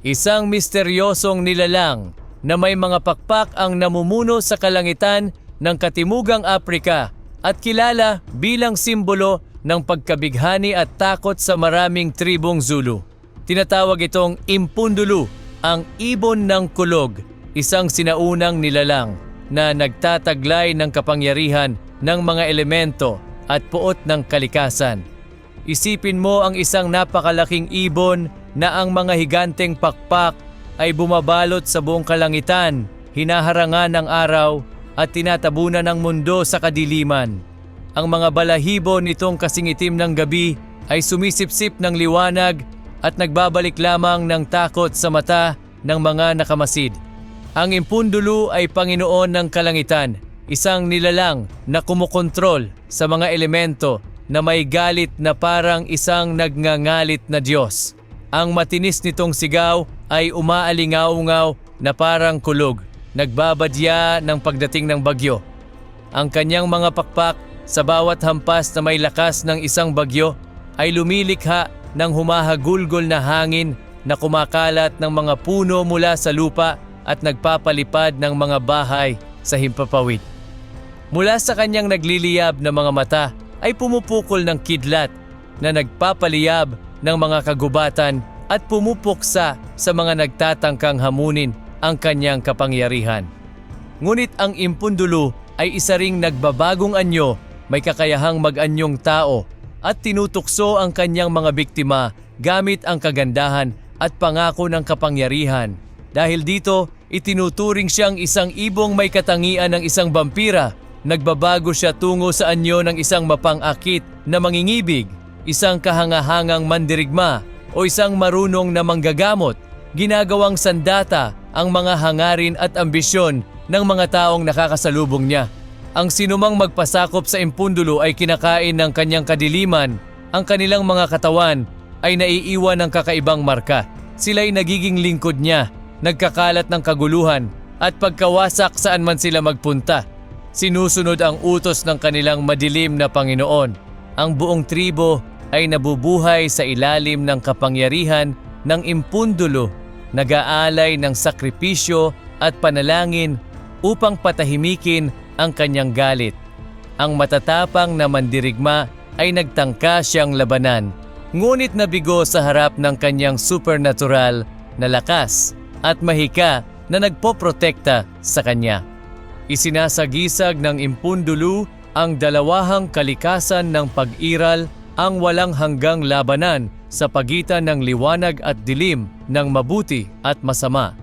isang misteryosong nilalang na may mga pakpak ang namumuno sa kalangitan ng Katimugang Aprika at kilala bilang simbolo ng pagkabighani at takot sa maraming tribong Zulu. Tinatawag itong Impundulu, ang ibon ng kulog, isang sinaunang nilalang na nagtataglay ng kapangyarihan ng mga elemento at puot ng kalikasan. Isipin mo ang isang napakalaking ibon na ang mga higanteng pakpak ay bumabalot sa buong kalangitan, hinaharangan ng araw at tinatabunan ng mundo sa kadiliman. Ang mga balahibo nitong kasingitim ng gabi ay sumisipsip ng liwanag at nagbabalik lamang ng takot sa mata ng mga nakamasid. Ang impundulu ay Panginoon ng kalangitan, isang nilalang na kumukontrol sa mga elemento na may galit na parang isang nagngangalit na Diyos. Ang matinis nitong sigaw ay umaalingaungaw na parang kulog, nagbabadya ng pagdating ng bagyo. Ang kanyang mga pakpak sa bawat hampas na may lakas ng isang bagyo ay lumilikha ng humahagulgol na hangin na kumakalat ng mga puno mula sa lupa at nagpapalipad ng mga bahay sa himpapawid. Mula sa kanyang nagliliyab na mga mata ay pumupukol ng kidlat na nagpapaliyab ng mga kagubatan at pumupuksa sa mga nagtatangkang hamunin ang kanyang kapangyarihan. Ngunit ang impundulu ay isa ring nagbabagong anyo, may kakayahang mag-anyong tao at tinutukso ang kanyang mga biktima gamit ang kagandahan at pangako ng kapangyarihan. Dahil dito, itinuturing siyang isang ibong may katangian ng isang vampira. Nagbabago siya tungo sa anyo ng isang mapang-akit na mangingibig, isang kahangahangang mandirigma o isang marunong na manggagamot. Ginagawang sandata ang mga hangarin at ambisyon ng mga taong nakakasalubong niya. Ang sinumang magpasakop sa impundulo ay kinakain ng kanyang kadiliman. Ang kanilang mga katawan ay naiiwan ng kakaibang marka. Sila'y nagiging lingkod niya, nagkakalat ng kaguluhan at pagkawasak saan man sila magpunta. Sinusunod ang utos ng kanilang madilim na Panginoon. Ang buong tribo ay nabubuhay sa ilalim ng kapangyarihan ng impundulo, nag-aalay ng sakripisyo at panalangin upang patahimikin ang kanyang galit. Ang matatapang na mandirigma ay nagtangka siyang labanan, ngunit nabigo sa harap ng kanyang supernatural na lakas at mahika na nagpoprotekta sa kanya. Isinasagisag ng impundulu ang dalawahang kalikasan ng pag-iral ang walang hanggang labanan sa pagitan ng liwanag at dilim ng mabuti at masama.